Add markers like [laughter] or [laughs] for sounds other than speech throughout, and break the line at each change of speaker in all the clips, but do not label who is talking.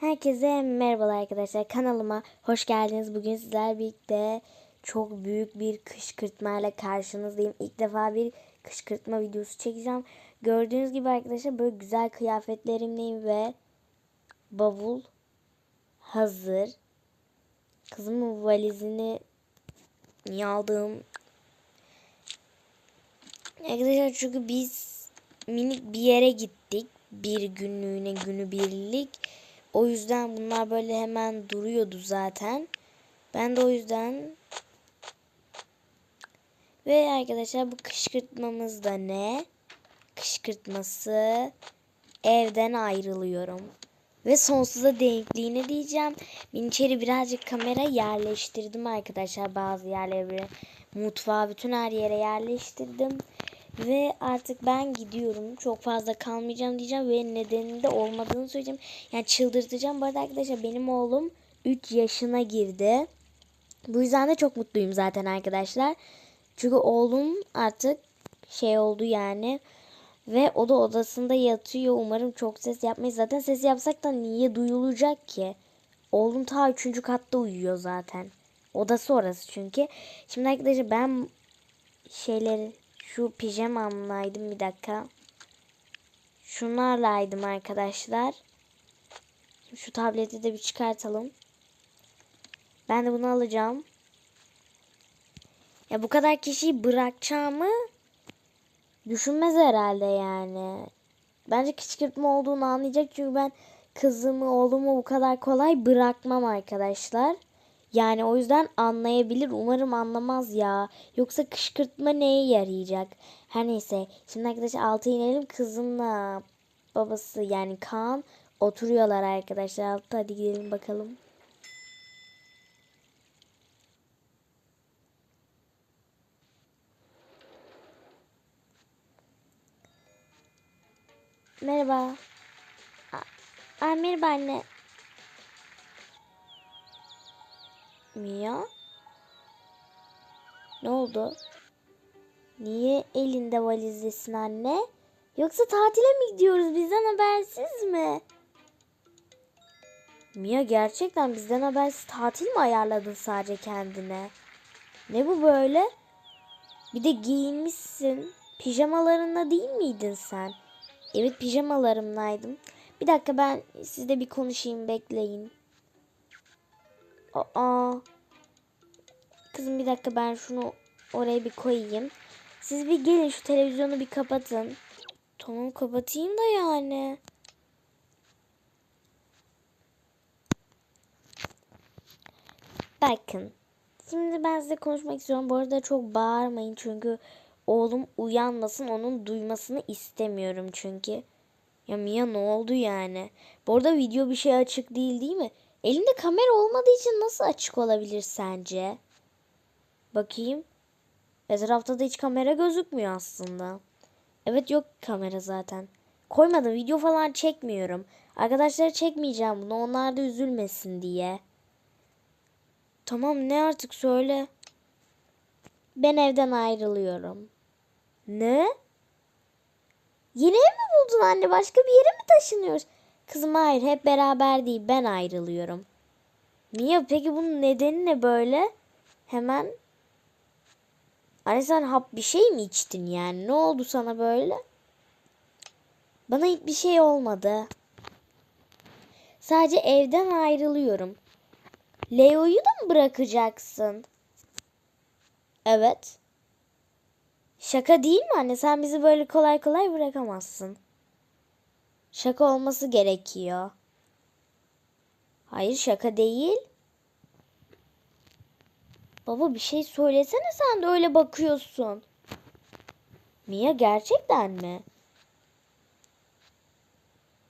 Herkese merhabalar arkadaşlar. Kanalıma hoş geldiniz. Bugün sizlerle birlikte çok büyük bir kışkırtmayla karşınızdayım. İlk defa bir kışkırtma videosu çekeceğim. Gördüğünüz gibi arkadaşlar böyle güzel kıyafetlerimleyim ve bavul hazır. Kızımın valizini aldım? Arkadaşlar çünkü biz minik bir yere gittik. Bir günlüğüne günü birlik. O yüzden bunlar böyle hemen duruyordu zaten. Ben de o yüzden ve arkadaşlar bu kışkırtmamız da ne? Kışkırtması evden ayrılıyorum. Ve sonsuza denkliğini diyeceğim. Ben içeri birazcık kamera yerleştirdim arkadaşlar bazı yerlere. Mutfağı bütün her yere yerleştirdim. Ve artık ben gidiyorum. Çok fazla kalmayacağım diyeceğim. Ve nedeninin de olmadığını söyleyeceğim. Yani çıldırtacağım. Bu arada arkadaşlar benim oğlum 3 yaşına girdi. Bu yüzden de çok mutluyum zaten arkadaşlar. Çünkü oğlum artık şey oldu yani. Ve o da odasında yatıyor. Umarım çok ses yapmayız. Zaten ses yapsak da niye duyulacak ki? Oğlum ta 3. katta uyuyor zaten. Odası orası çünkü. Şimdi arkadaşlar ben şeyleri şu pijamamlaydım bir dakika. Şunlarlaydım arkadaşlar. Şu tableti de bir çıkartalım. Ben de bunu alacağım. Ya bu kadar kişiyi bırakacağımı düşünmez herhalde yani. Bence kışkırtma olduğunu anlayacak çünkü ben kızımı oğlumu bu kadar kolay bırakmam arkadaşlar. Yani o yüzden anlayabilir. Umarım anlamaz ya. Yoksa kışkırtma neye yarayacak? Her neyse. Şimdi arkadaşlar alta inelim. Kızımla babası yani Kaan oturuyorlar arkadaşlar altta. Hadi gidelim bakalım. Merhaba. Aa, merhaba anne. Mia? Ne oldu? Niye elinde valizdesin anne? Yoksa tatile mi gidiyoruz bizden habersiz mi? Mia gerçekten bizden habersiz tatil mi ayarladın sadece kendine? Ne bu böyle? Bir de giyinmişsin. Pijamalarında değil miydin sen? Evet pijamalarımdaydım. Bir dakika ben sizle bir konuşayım bekleyin. Aa. Kızım bir dakika ben şunu oraya bir koyayım. Siz bir gelin şu televizyonu bir kapatın. Tamam kapatayım da yani. Bakın. Şimdi ben size konuşmak istiyorum. Bu arada çok bağırmayın çünkü oğlum uyanmasın. Onun duymasını istemiyorum çünkü. Ya Mia ne oldu yani? Bu arada video bir şey açık değil değil mi? Elinde kamera olmadığı için nasıl açık olabilir sence? Bakayım. Etrafta da hiç kamera gözükmüyor aslında. Evet yok kamera zaten. Koymadım video falan çekmiyorum. Arkadaşlara çekmeyeceğim bunu onlar da üzülmesin diye. Tamam ne artık söyle. Ben evden ayrılıyorum. Ne? Yeni ev mi buldun anne? Başka bir yere mi taşınıyoruz? Kızım hayır hep beraber değil ben ayrılıyorum. Niye peki bunun nedeni ne böyle? Hemen Anne sen hap bir şey mi içtin yani? Ne oldu sana böyle? Bana hiçbir şey olmadı. Sadece evden ayrılıyorum. Leo'yu da mı bırakacaksın? Evet. Şaka değil mi anne? Sen bizi böyle kolay kolay bırakamazsın. Şaka olması gerekiyor. Hayır şaka değil. Baba bir şey söylesene sen de öyle bakıyorsun. Mia gerçekten mi?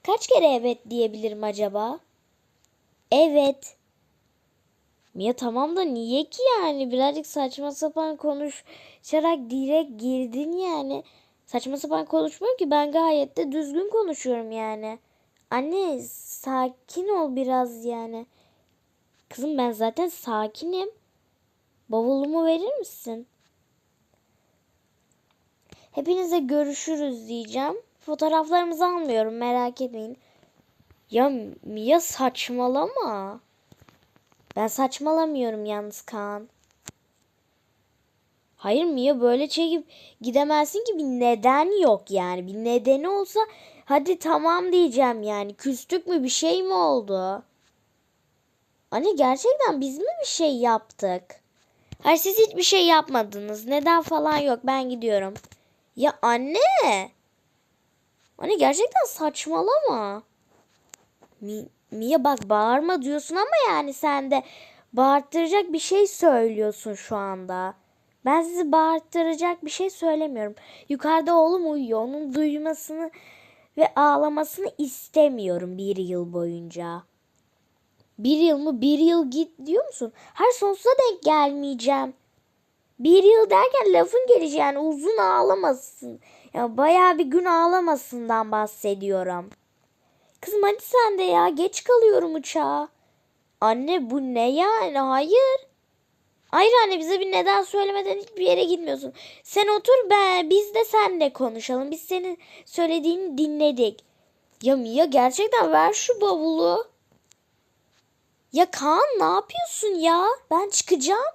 Kaç kere evet diyebilirim acaba? Evet. Mia tamam da niye ki yani? Birazcık saçma sapan konuşarak direkt girdin yani. Saçma sapan konuşmuyorum ki ben gayet de düzgün konuşuyorum yani. Anne sakin ol biraz yani. Kızım ben zaten sakinim. Bavulumu verir misin? Hepinize görüşürüz diyeceğim. Fotoğraflarımızı almıyorum merak etmeyin. Ya Mia saçmalama. Ben saçmalamıyorum yalnız Kaan. Hayır Mia böyle çekip gidemezsin ki bir neden yok yani. Bir nedeni olsa hadi tamam diyeceğim yani. Küstük mü bir şey mi oldu? Anne gerçekten biz mi bir şey yaptık? Hayır siz hiçbir şey yapmadınız. Neden falan yok. Ben gidiyorum. Ya anne. Anne gerçekten saçmalama. Mi, Mia bak bağırma diyorsun ama yani sen de bağırttıracak bir şey söylüyorsun şu anda. Ben sizi bağırttıracak bir şey söylemiyorum. Yukarıda oğlum uyuyor. Onun duymasını ve ağlamasını istemiyorum bir yıl boyunca. Bir yıl mı? Bir yıl git diyor musun? Her sonsuza denk gelmeyeceğim. Bir yıl derken lafın gelişi yani uzun ağlamasın. Ya bayağı bir gün ağlamasından bahsediyorum. Kızım hadi sen de ya geç kalıyorum uçağa. Anne bu ne yani? Hayır. Hayır anne bize bir neden söylemeden hiçbir yere gitmiyorsun. Sen otur ben biz de senle konuşalım. Biz senin söylediğini dinledik. Ya Mia gerçekten ver şu bavulu. Ya Kaan ne yapıyorsun ya? Ben çıkacağım.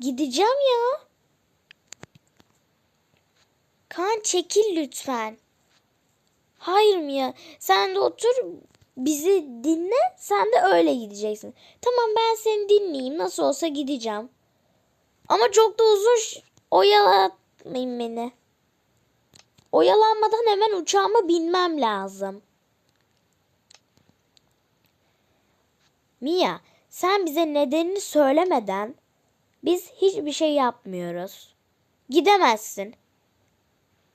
Gideceğim ya. Kaan çekil lütfen. Hayır Mia sen de otur bizi dinle sen de öyle gideceksin. Tamam ben seni dinleyeyim nasıl olsa gideceğim. Ama çok da uzun oyalatmayın beni. Oyalanmadan hemen uçağıma binmem lazım. Mia sen bize nedenini söylemeden biz hiçbir şey yapmıyoruz. Gidemezsin.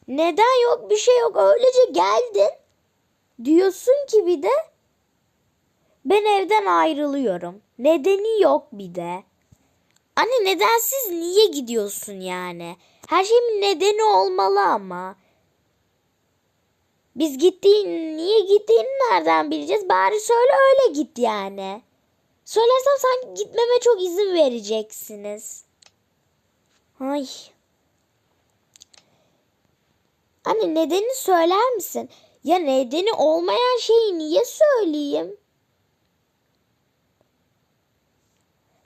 Neden yok bir şey yok öylece geldin. Diyorsun ki bir de ben evden ayrılıyorum. Nedeni yok bir de. Anne nedensiz niye gidiyorsun yani? Her şeyin nedeni olmalı ama. Biz gittiğin, niye gittiğini nereden bileceğiz? Bari söyle öyle git yani. Söylersem sanki gitmeme çok izin vereceksiniz. Ay. Anne nedeni söyler misin? Ya nedeni olmayan şeyi niye söyleyeyim?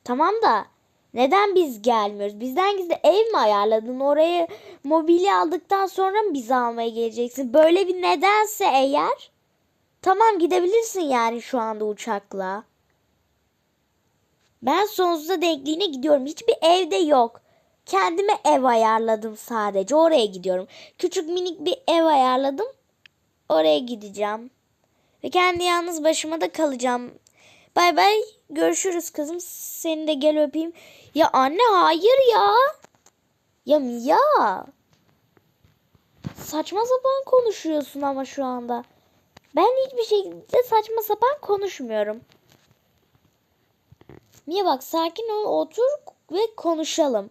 Tamam da neden biz gelmiyoruz? Bizden gizli ev mi ayarladın? Oraya mobilya aldıktan sonra mı bizi almaya geleceksin? Böyle bir nedense eğer tamam gidebilirsin yani şu anda uçakla. Ben sonsuza denkliğine gidiyorum. Hiçbir evde yok. Kendime ev ayarladım sadece. Oraya gidiyorum. Küçük minik bir ev ayarladım. Oraya gideceğim. Ve kendi yalnız başıma da kalacağım. Bay bay. Görüşürüz kızım. Seni de gel öpeyim. Ya anne hayır ya. Ya Mia. Saçma sapan konuşuyorsun ama şu anda. Ben hiçbir şekilde saçma sapan konuşmuyorum. Mia bak sakin ol otur ve konuşalım.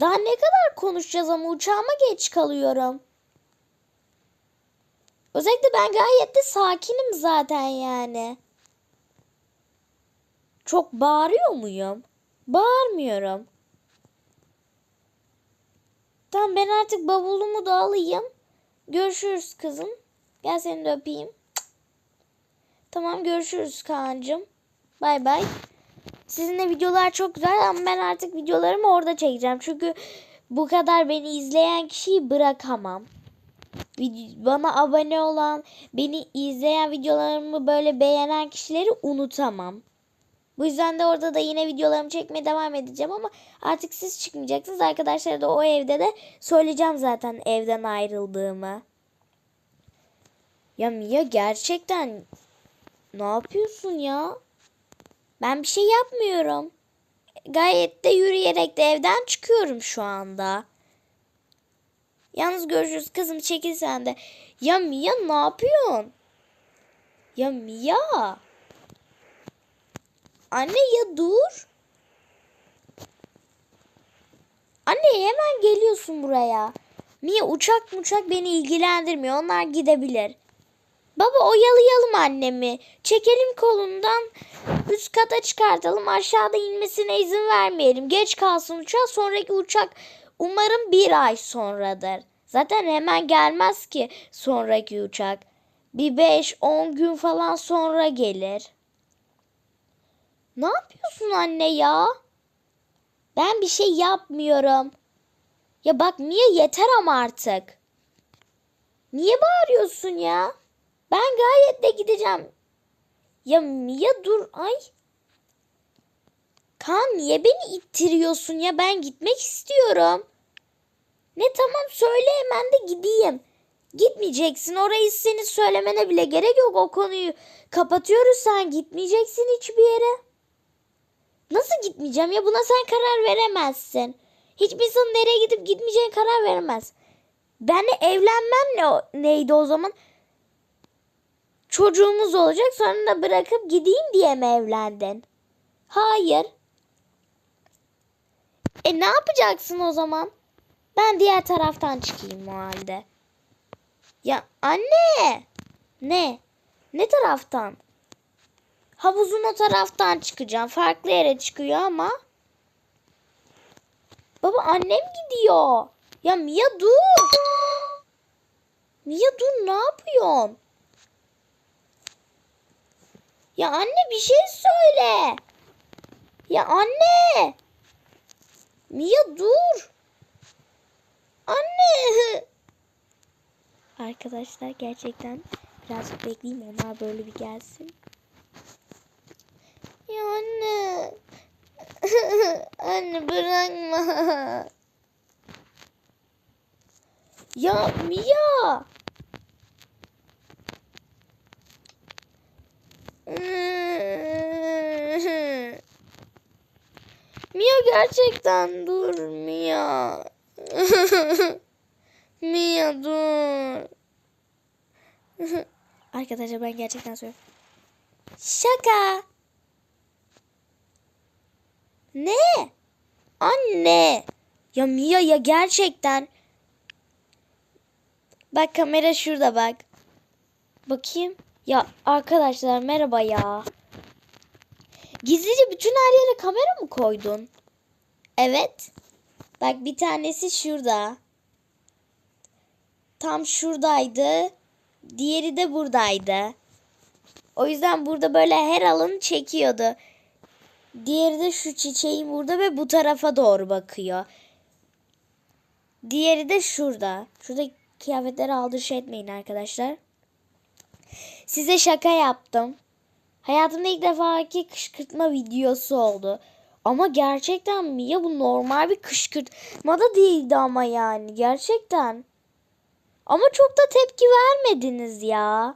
Daha ne kadar konuşacağız ama uçağıma geç kalıyorum. Özellikle ben gayet de sakinim zaten yani. Çok bağırıyor muyum? Bağırmıyorum. Tamam ben artık bavulumu da alayım. Görüşürüz kızım. Gel seni de öpeyim. Tamam görüşürüz Kaan'cığım. Bay bay. Sizinle videolar çok güzel ama ben artık videolarımı orada çekeceğim. Çünkü bu kadar beni izleyen kişiyi bırakamam. Bana abone olan, beni izleyen videolarımı böyle beğenen kişileri unutamam. Bu yüzden de orada da yine videolarımı çekmeye devam edeceğim ama artık siz çıkmayacaksınız. Arkadaşlar da o evde de söyleyeceğim zaten evden ayrıldığımı. Ya Mia gerçekten ne yapıyorsun ya? Ben bir şey yapmıyorum. Gayet de yürüyerek de evden çıkıyorum şu anda. Yalnız görüşürüz kızım çekil sen de. Ya Mia ne yapıyorsun? Ya Mia. Anne ya dur. Anne hemen geliyorsun buraya. Mia uçak uçak beni ilgilendirmiyor. Onlar gidebilir. Baba oyalayalım annemi. Çekelim kolundan üst kata çıkartalım. Aşağıda inmesine izin vermeyelim. Geç kalsın uçak. Sonraki uçak umarım bir ay sonradır. Zaten hemen gelmez ki sonraki uçak. bir 5-10 gün falan sonra gelir. Ne yapıyorsun anne ya? Ben bir şey yapmıyorum. Ya bak Mia yeter ama artık. Niye bağırıyorsun ya? Ben gayet de gideceğim. Ya Mia dur ay. Kan niye beni ittiriyorsun ya? Ben gitmek istiyorum. Ne tamam söyle hemen de gideyim. Gitmeyeceksin. Orayı senin söylemene bile gerek yok. O konuyu kapatıyoruz. Sen gitmeyeceksin hiçbir yere. Nasıl gitmeyeceğim ya? Buna sen karar veremezsin. Hiçbir insan nereye gidip gitmeyeceğine karar veremez. Benle evlenmem ne, neydi o zaman? Çocuğumuz olacak sonra da bırakıp gideyim diye mi evlendin? Hayır. E ne yapacaksın o zaman? Ben diğer taraftan çıkayım o halde. Ya anne. Ne? Ne taraftan? Havuzun o taraftan çıkacağım. Farklı yere çıkıyor ama. Baba annem gidiyor. Ya Mia dur. Mia dur ne yapıyorsun? Ya anne bir şey söyle. Ya anne. Mia dur. Anne. [laughs] Arkadaşlar gerçekten birazcık bekleyeyim onlar böyle bir gelsin. Ya anne. [laughs] anne bırakma. Ya Mia. [laughs] Mia gerçekten dur Mia. [laughs] Mia dur. Arkadaşlar ben gerçekten söylüyorum. Şaka. Ne? Anne. Ya Mia ya gerçekten. Bak kamera şurada bak. Bakayım. Ya arkadaşlar merhaba ya. Gizlice bütün her yere kamera mı koydun? Evet. Bak bir tanesi şurada. Tam şuradaydı. Diğeri de buradaydı. O yüzden burada böyle her alanı çekiyordu. Diğeri de şu çiçeğin burada ve bu tarafa doğru bakıyor. Diğeri de şurada. Şurada kıyafetleri aldırış etmeyin arkadaşlar. Size şaka yaptım. Hayatımda ilk defaki kışkırtma videosu oldu. Ama gerçekten mi ya bu normal bir kışkırtma da değildi ama yani gerçekten. Ama çok da tepki vermediniz ya.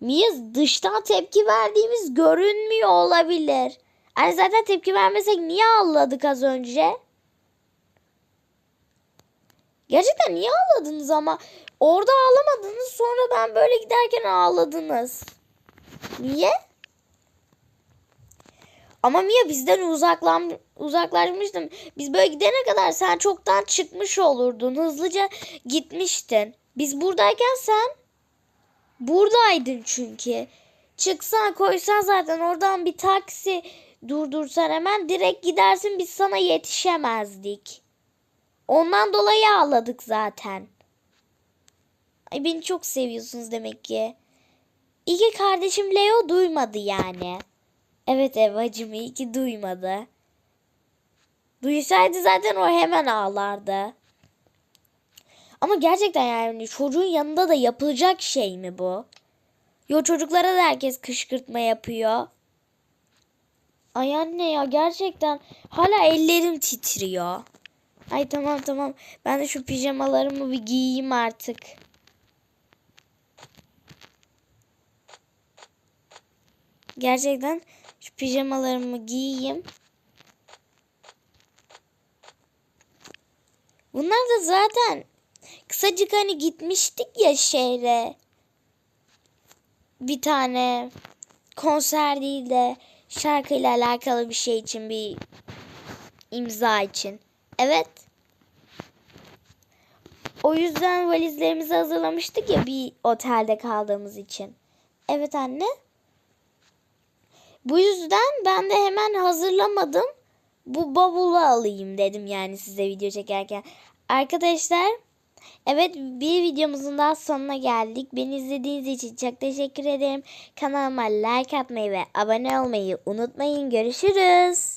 Mia dıştan tepki verdiğimiz görünmüyor olabilir. Yani zaten tepki vermesek niye ağladık az önce? Gerçekten niye ağladınız ama? Orada ağlamadınız sonra ben böyle giderken ağladınız. Niye? Ama Mia bizden uzaklan uzaklaşmıştım. Biz böyle gidene kadar sen çoktan çıkmış olurdun. Hızlıca gitmiştin. Biz buradayken sen buradaydın çünkü. Çıksan koysan zaten oradan bir taksi durdursan hemen direkt gidersin biz sana yetişemezdik. Ondan dolayı ağladık zaten. Ay beni çok seviyorsunuz demek ki. İyi ki kardeşim Leo duymadı yani. Evet Evacım iyi ki duymadı. Duysaydı zaten o hemen ağlardı. Ama gerçekten yani çocuğun yanında da yapılacak şey mi bu? Yo çocuklara da herkes kışkırtma yapıyor. Ay anne ya gerçekten hala ellerim titriyor. Ay tamam tamam ben de şu pijamalarımı bir giyeyim artık. Gerçekten şu pijamalarımı giyeyim. Bunlar da zaten kısacık hani gitmiştik ya şehre. Bir tane konser değil de şarkıyla alakalı bir şey için bir imza için. Evet. O yüzden valizlerimizi hazırlamıştık ya bir otelde kaldığımız için. Evet anne. Bu yüzden ben de hemen hazırlamadım. Bu bavulu alayım dedim yani size video çekerken. Arkadaşlar Evet bir videomuzun daha sonuna geldik. Beni izlediğiniz için çok teşekkür ederim. Kanalıma like atmayı ve abone olmayı unutmayın. Görüşürüz.